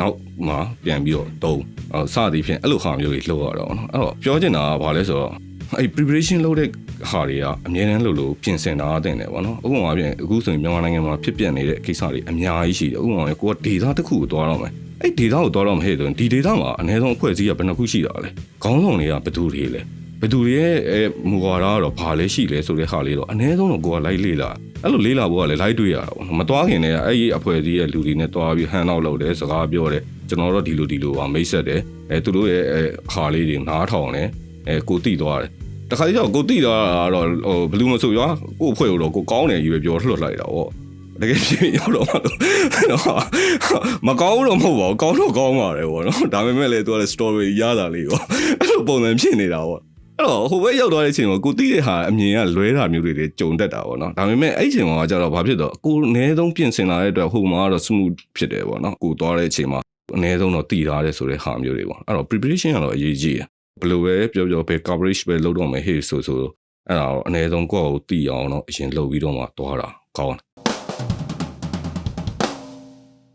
Speaker 1: နောက်မှပြန်ပြီးတော့တုံးအော်စသည်ဖြင့်အဲ့လိုဟာမျိုးတွေလှုပ်ရတော့နော်အဲ့တော့ပြောချင်တာကဘာလဲဆိုတော့အဲ့ preparation လုပ်တဲ့ဟာတွေကအများနဲ့လို့လို့ပြင်ဆင်တာတင်တယ်ပေါ့နော်ဥပမာပြင်အခုဆိုရင်မြန်မာနိုင်ငံမှာဖြစ်ပျက်နေတဲ့ကိစ္စတွေအများကြီးရှိတယ်ဥပမာကိုကဒေတာတစ်ခုကိုတွားတော့မယ်အဲ့ဒေတာကိုတွားတော့မဟဲ့ဆိုရင်ဒီဒေတာမှာအနည်းဆုံးအဖွဲ့အစည်းကဘယ်နှခုရှိတာလဲခေါင်းဆောင်တွေကဘယ်သူတွေလဲ ဘယ်သူတွေရဲ့အဲမူဝါဒကတော့ဘာလဲရှိလဲဆိုတဲ့ဟာလေးတော့အ ਨੇ ဆုံးတော့ကိုကလိုက်လေ့လာအဲ့လိုလေ့လာဖို့ကလည်းလိုက်တွေ့ရတာပေါ့နော်မတွားခင်တည်းကအဲ့ဒီအဖွဲ့အစည်းရဲ့လူတွေနဲ့တွားပြီးဟန်တော့လုပ်တယ်စကားပြောတယ်ကျွန်တော်တို့ဒီလိုဒီလိုပါမိတ်ဆက်တယ်အဲသူတို့ရဲ့အဲဟာလေးတွေနားထောင်တယ်အဲကိုတိသွားတယ်တခါကျတော့ကိုတိသွားတာတော့ဟိုဘယ်လူမဆိုရွာကို့အဖွဲ့ကိုတော့ကိုကောင်းတယ်ယူပဲပြောလှုပ်လိုက်တာပေါ့တကယ်ဖြစ်ရောက်တော့မှလို့နော်မကောင်းတော့မဟုတ်ပါဘူးကောင်းတော့ကောင်းပါတယ်ပေါ့နော်ဒါပေမဲ့လည်းသူကလည်း story ရတာလေးပေါ့အဲ့လိုပုံစံဖြစ်နေတာပေါ့ အဲ့တော့ဟိုဘက်ရောက်သွားတဲ့အချိန်မှာကိုတိတဲ့ဟာအမြင်ကလွဲတာမျိုးတွေတွေကြုံတတ်တာပေါ့နော်ဒါပေမဲ့အဲ့ဒီအချိန်မှာကျတော့ဘာဖြစ်တော့ကိုအနည်းဆုံးပြင်ဆင်လာတဲ့အတွက်ဟိုမှာကတော့ smooth ဖြစ်တယ်ပေါ့နော်ကိုသွားတဲ့အချိန်မှာအနည်းဆုံးတော့တည်ထားတဲ့ဆိုတဲ့ဟာမျိုးတွေပေါ့အဲ့တော့ preparation ကတော့အရေးကြီးတယ်ဘယ်လိုပဲပြောပြောပဲ coverage ပဲလုပ်တော့မယ်ဟေ့ဆိုဆိုအဲ့ဒါတော့အနည်းဆုံးကိုယ့်ကိုတည်အောင်တော့အရင်လုပ်ပြီးတော့မှသွားတာကောင်းတယ်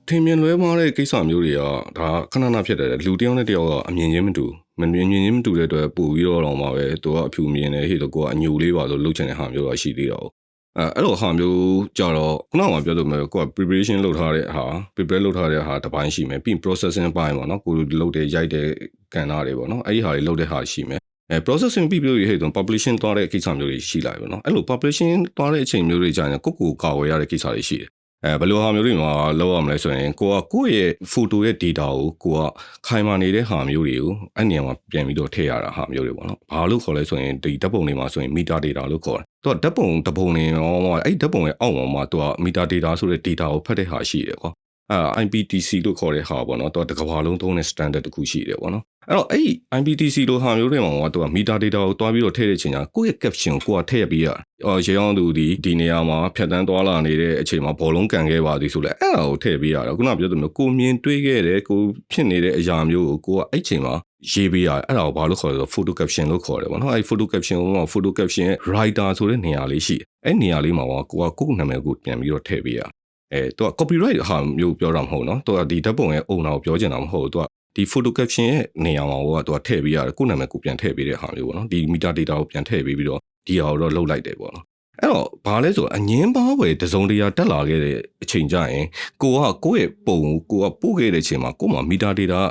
Speaker 1: ထင်မြင်လွဲမှားတဲ့ကိစ္စမျိုးတွေကဒါခဏခဏဖြစ်တယ်လူတစ်ယောက်နဲ့တစ်ယောက်ကအမြင်ချင်းမတူ မမြင်မြင်ချင်းမတူတဲ့အတွက်ပို့ပြီးတော့တော့မှာပဲသူကအဖြူမြင်တယ်ဟေ့တော့ကိုကအညူလေးပါဆိုလှုပ်ချင်တဲ့ဟာမျိုးတော့ရှိသေးတော့အဲအဲ့လိုဟာမျိုးကြတော့ခုနကပြောလို့မျိုးကိုက preparation လုပ်ထားတဲ့ဟာ prepare လုပ်ထားတဲ့ဟာတစ်ပိုင်းရှိမယ်ပြီးရင် processing ပိုင်းပေါ့နော်ကိုလုပ်တဲ့ရိုက်တဲ့ကဏ္ဍတွေပေါ့နော်အဲ့ဒီဟာတွေလုပ်တဲ့ဟာရှိမယ်အဲ processing ပြီးပြီးရဟဲ့တော့ publishing သွားတဲ့ကိစ္စမျိုးတွေရှိလာပြီပေါ့နော်အဲ့လို publishing သွားတဲ့အချိန်မျိုးတွေကြာရင်ကိုကိုကာဝယ်ရတဲ့ကိစ္စတွေရှိတယ် အဲဘယ်လိုဟာမျိုးတွေမှာလောက်ရမလဲဆိုရင်ကိုကကိုယ့်ရဲ့ photo ရဲ့ data ကိုကိုကခိုင်မာနေတဲ့ဟာမျိုးတွေကိုအဲ့နေရာမှာပြန်ပြီးတော့ထည့်ရတာဟာမျိုးတွေပေါ့နော်ဘာလို့ခေါ်လဲဆိုရင်ဒီဓာတ်ပုံတွေမှာဆိုရင် meta data လို့ခေါ်တယ်သူကဓာတ်ပုံတစ်ပုံနေရောအဲ့ဓာတ်ပုံရဲ့အောက်မှာမှာသူက meta data ဆိုတဲ့ data ကိုဖတ်တဲ့ဟာရှိတယ်ကွာ အဲ IPTC လို့ခေါ်တဲ့ဟာပေါ့နော်သူကတစ်ကမ္ဘာလုံးသုံးတဲ့ standard တစ်ခုရှိတယ်ပေါ့နော်အဲ့တော့အဲ့ IPTC လို့ဟာမျိုးတွေမှာကသူက meta data ကိုတွားပြီးတော့ထည့်တဲ့ချိန်ကျကိုယ့်ရဲ့ caption ကိုကိုကထည့်ရပြီးရအော်ရေအောင်သူဒီဒီနေရာမှာဖြတ်တန်းသွားလာနေတဲ့အချိန်မှာဘောလုံးကန်ခဲ့ပါသည်ဆိုလဲအဲ့ဒါကိုထည့်ပေးရတော့ခုနပြောသလိုကိုမြင်တွေ့ခဲ့တဲ့ကိုဖြစ်နေတဲ့အရာမျိုးကိုကိုကအဲ့ချိန်မှာရေးပေးရတယ်အဲ့ဒါကိုဘာလို့ခေါ်လဲဆိုတော့ photo caption လို့ခေါ်တယ်ဗောနော်အဲ့ photo caption က photo caption ရဲ့ writer ဆိုတဲ့နေရာလေးရှိတယ်အဲ့နေရာလေးမှာကကိုကကိုယ့်နာမည်ကိုပြန်ပြီးတော့ထည့်ပေးရ အဲသူက copyright ဟာမျိုးပြောတာမဟုတ်နော်သူကဒီဓာတ်ပုံရဲ့ owner ကိုပြောချင်တာမဟုတ်သူကဒီ photo caption ရဲ့နေရာမှာကသူကထည့်ပေးရတယ်ကိုယ့်နာမည်ကိုပြန်ထည့်ပေးတဲ့ဟာမျိုးပေါ့နော်ဒီ meter data ကိုပြန်ထည့်ပေးပြီးတော့ဒီဟာကိုတော့လုတ်လိုက်တယ်ပေါ့နော်အဲ့တော့ဘာလဲဆိုတော့အငင်းပါဝယ်တစုံတရာတက်လာခဲ့တဲ့အချိန်ကျရင်ကိုကကိုယ့်ရဲ့ပုံကိုကိုကပို့ခဲ့တဲ့အချိန်မှာကို့မှာ meter data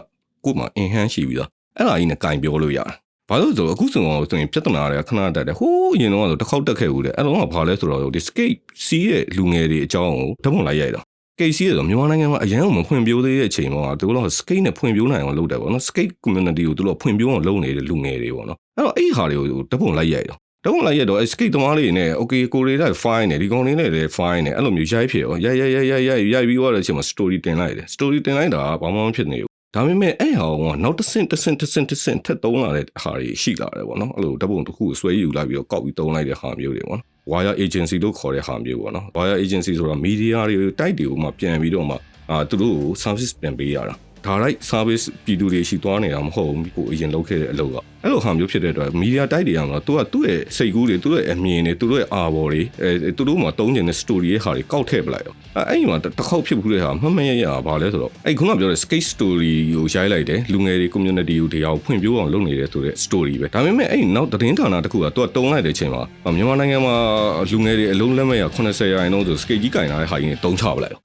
Speaker 1: ကို့မှာ enhance ရှိပြီးသားအဲ့ဒါကြီးနဲ့ကင်ပြောလို့ရတယ် ဘာလို့ဆိုတော့အခုဆိုတော့ဆိုရင်ပြဿနာတွေကခဏတက်တယ်ဟိုးအရင်တော့တစ်ခေါက်တက်ခဲ့ဦးတယ်အဲ့တော့ကဘာလဲဆိုတော့ဒီ skate စီးရဲ့လူငယ်တွေအကြောင်းကိုဓာတ်ပုံလိုက်ရိုက်တာကေစီဆိုမြန်မာနိုင်ငံမှာအရန်ကိုမဖွင့်ပြိုးသေးတဲ့အချိန်မှာသူတို့က skate နဲ့ဖွင့်ပြိုးနိုင်အောင်လုပ်တယ်ပေါ့နော် skate community ကိုသူတို့ကဖွင့်ပြိုးအောင်လုပ်နေတဲ့လူငယ်တွေပေါ့နော်အဲ့တော့အဲ့ဒီဟာတွေကိုတပုံလိုက်ရိုက်တော့တပုံလိုက်ရိုက်တော့ skate သမားလေးနဲ့ okay ကိုရီလိုက် fine နဲ့ဒီကောင်လေးနဲ့လည်း fine နဲ့အဲ့လိုမျိုးရိုက်ဖြစ်ရောရိုက်ရိုက်ရိုက်ရိုက်ရိုက်ရိုက်ပြီးတော့တဲ့အချိန်မှာ story တင်လိုက်တယ် story တင်လိုက်တာကဘာမှမဖြစ်နေဘူး ဒါပေမဲ့အဲ့ဟာကနောက်တစ်ဆင့်တစ်ဆင့်တစ်ဆင့်တစ်ဆင့်ထက်သုံးလာတဲ့ဟာတွေရှိလာတယ်ပေါ့နော်အဲ့လိုတပုံတစ်ခုကိုဆွဲယူလိုက်ပြီးတော့ကောက်ပြီးသုံးလိုက်တဲ့ဟာမျိုးတွေပေါ့နော် wire agency လို့ခေါ်တဲ့ဟာမျိုးပေါ့နော် wire agency ဆိုတာ media တွေတိုက်တွေကိုမှပြန်ပြီးတော့မှအာသူတို့ကို service ပြန်ပေးရတာဒါလိုက် service ပြည်သူတွေရှိသွားနေတာမဟုတ်ဘူးကိုအရင်လုပ်ခဲ့တဲ့အလုပ်ကအဲ့လိုဟာမျိုးဖြစ်တဲ့အတွက် media တိုက်တွေကတော့သူကသူ့ရဲ့စိတ်ကူးတွေသူ့ရဲ့အမြင်တွေသူ့ရဲ့အာဘော်တွေအဲသူတို့မှတုံးကျင်တဲ့ story ရဲ့ဟာတွေကောက်ထည့်ပလိုက်ရောအဲအဲ့ဒီမှာတစ်ခေါက်ဖြစ်ဘူးတဲ့ဟာမှတ်မရရဘာလဲဆိုတော့အဲ့ခုနကပြောတဲ့ skate story ကိုရိုက်လိုက်တယ်လူငယ်တွေ community ကိုတရားကိုဖွင့်ပြအောင်လုပ်နေတဲ့ဆိုတဲ့ story ပဲဒါပေမဲ့အဲ့နောက်သတင်းဌာနတစ်ခုကသူကတုံးလိုက်တဲ့အချိန်မှာမြန်မာနိုင်ငံမှာလူငယ်တွေအလုံးလက်မဲ့ရ80ရာခိုင်နှုန်းဆို skate ကြီးကင်လာတဲ့ဟာကြီးနဲ့တုံးချပလိုက်ရော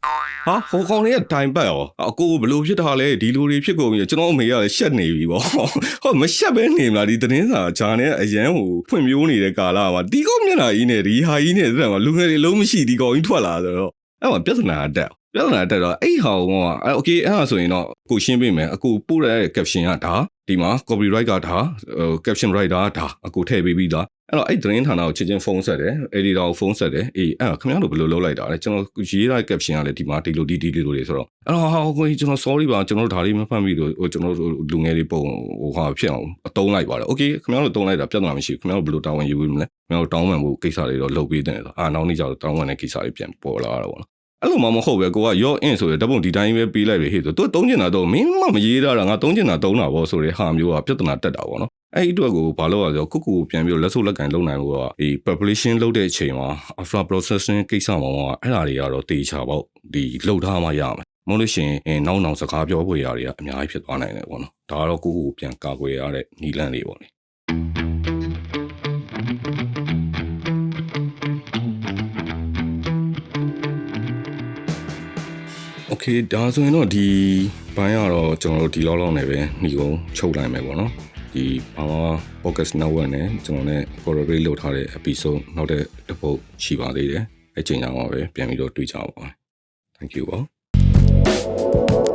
Speaker 1: ဟာဟိုကောင်လေးကတိုင်ပတ်ရောအကိုဘလို့ဖြစ်တာလဲဒီလိုတွေဖြစ်ကုန်ပြီကျွန်တော်အမေကလည်းရှက်နေပြီပေါ့ဟောမရှက်ပဲနေမလားဒီသတင်းစာဂျာနဲ့အရန်ဟိုဖွင့်ပြိုးနေတဲ့ကာလမှာဒီကောင်မျက်နှာကြီးနဲ့ဒီဟာကြီးနဲ့တဲ့မှာလူငယ်တွေလုံးမရှိဒီကောင်ကြီးထွက်လာဆိုတော့အဲ့မှာပြဿနာတက် ပြဿနာတက်တော့အဲ့ဟာကောင်ကโอเคအဲ့ဒါဆိုရင်တော့ကိုရှင်းပေးမယ်အကိုပို့တဲ့ caption ကဒါဒီမှာ copyright ကဒါဟို caption writer ကဒါအကိုထည့်ပေးပြီးသားအဲ့တော့အဲ့သတင်းဌာနကိုချက်ချင်းဖုန်းဆက်တယ် editor ကိုဖုန်းဆက်တယ်အေးအဲ့ဒါခင်ဗျားတို့ဘယ်လိုလုပ်လိုက်တာလဲကျွန်တော်ရေးလိုက် caption ကလည်းဒီမှာဒီလိုဒီဒီလိုတွေဆိုတော့အဲ့တော့ဟာကိုကျွန်တော် sorry ပါကျွန်တော်တို့ဒါလေးမဖတ်မိလို့ဟိုကျွန်တော်တို့လူငယ်တွေပုံဟိုဟာဖြစ်အောင်အတုံးလိုက်ပါတယ် okay ခင်ဗျားတို့တုံးလိုက်တာပြဿနာမရှိဘူးခင်ဗျားတို့ဘယ်လိုတာဝန်ယူမလဲခင်ဗျားတို့တောင်းပန်ဖို့ကိစ္စတွေတော့လုပ်ပေးတယ်ဆိုအာနောက်နေ့ကျတော့တောင်းပန်တဲ့ကိစ္စတွေပြန်ပေါ်လာတာပေါ့နော် အဲ့လိုမှမဟုတ်ပဲကိုကရော့အင်းဆိုရဓာတ်ပုံဒီတိုင်းပဲပေးလိုက်ပြီဟေ့ဆိုသူတုံးကျင်တာတော့မင်းမမရေးတာငါတုံးကျင်တာတုံးတာပေါ့ဆိုတဲ့ဟာမျိုးကပြဿနာတက်တာပေါ့နော်အဲ့ဒီအတွက်ကိုဘာလို့လဲဆိုတော့ကိုကိုပြန်ပြီးလက်ဆုပ်လက်ကင်လုပ်နိုင်လို့ကဒီ population လုပ်တဲ့အချိန်မှာ after processing ကိစ္စမှာအဲ့ဒါတွေကတော့တေချာပေါ့ဒီလှုပ်ထားမှရမယ်မဟုတ်လို့ရှိရင်အဲနောက်နောက်စကားပြောဖို့ရတွေကအများကြီးဖြစ်သွားနိုင်တယ်ပေါ့နော်ဒါကတော့ကိုကိုပြန်ကာကွယ်ရတဲ့နီလန်းလေးပေါ့လေ Okay ဒါဆိုရင်တော့ဒီဘိုင်းကတော့ကျွန်တော်တို့ဒီလောက်လောက်နဲ့ပဲညီကုန်ချုပ်လိုက်မယ်ပေါ့နော်ဒီ Power Podcast Network နဲ့ကျွန်တော်နဲ့ collaborate လုပ်ထားတဲ့ episode နောက်တဲ့တစ်ပုတ်ရှိပါသေးတယ်အဲ့ချိန်ကြောင်ပါပဲပြန်ပြီးတော့တွေ့ကြပါဦး Thank you ပါ